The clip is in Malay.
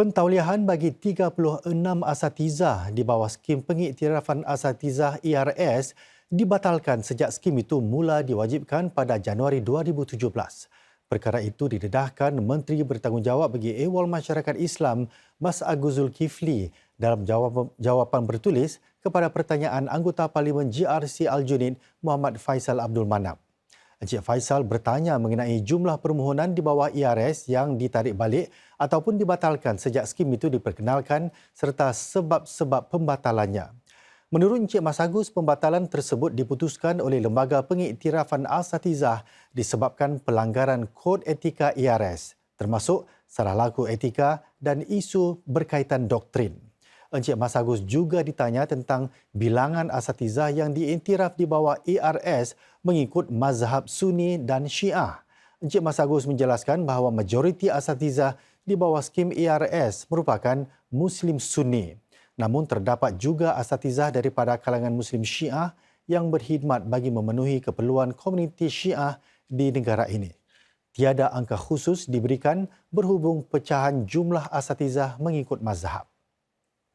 Pentauliahan bagi 36 asatizah di bawah skim pengiktirafan asatizah ERS dibatalkan sejak skim itu mula diwajibkan pada Januari 2017. Perkara itu didedahkan Menteri Bertanggungjawab bagi Ewal Masyarakat Islam Mas Agus Zulkifli dalam jawapan bertulis kepada pertanyaan anggota Parlimen GRC Aljunied Muhammad Faisal Abdul Manap. Encik Faisal bertanya mengenai jumlah permohonan di bawah ERS yang ditarik balik ataupun dibatalkan sejak skim itu diperkenalkan serta sebab-sebab pembatalannya. Menurut Encik Mas Agus, pembatalan tersebut diputuskan oleh Lembaga Pengiktirafan Asatizah disebabkan pelanggaran kod etika ERS termasuk salah laku etika dan isu berkaitan doktrin. Encik Mas Agus juga ditanya tentang bilangan asatizah yang diiktiraf di bawah ERS mengikut mazhab Sunni dan Syiah. Encik Mas Agus menjelaskan bahawa majoriti asatizah di bawah skim ERS merupakan Muslim Sunni. Namun terdapat juga asatizah daripada kalangan Muslim Syiah yang berkhidmat bagi memenuhi keperluan komuniti Syiah di negara ini. Tiada angka khusus diberikan berhubung pecahan jumlah asatizah mengikut mazhab.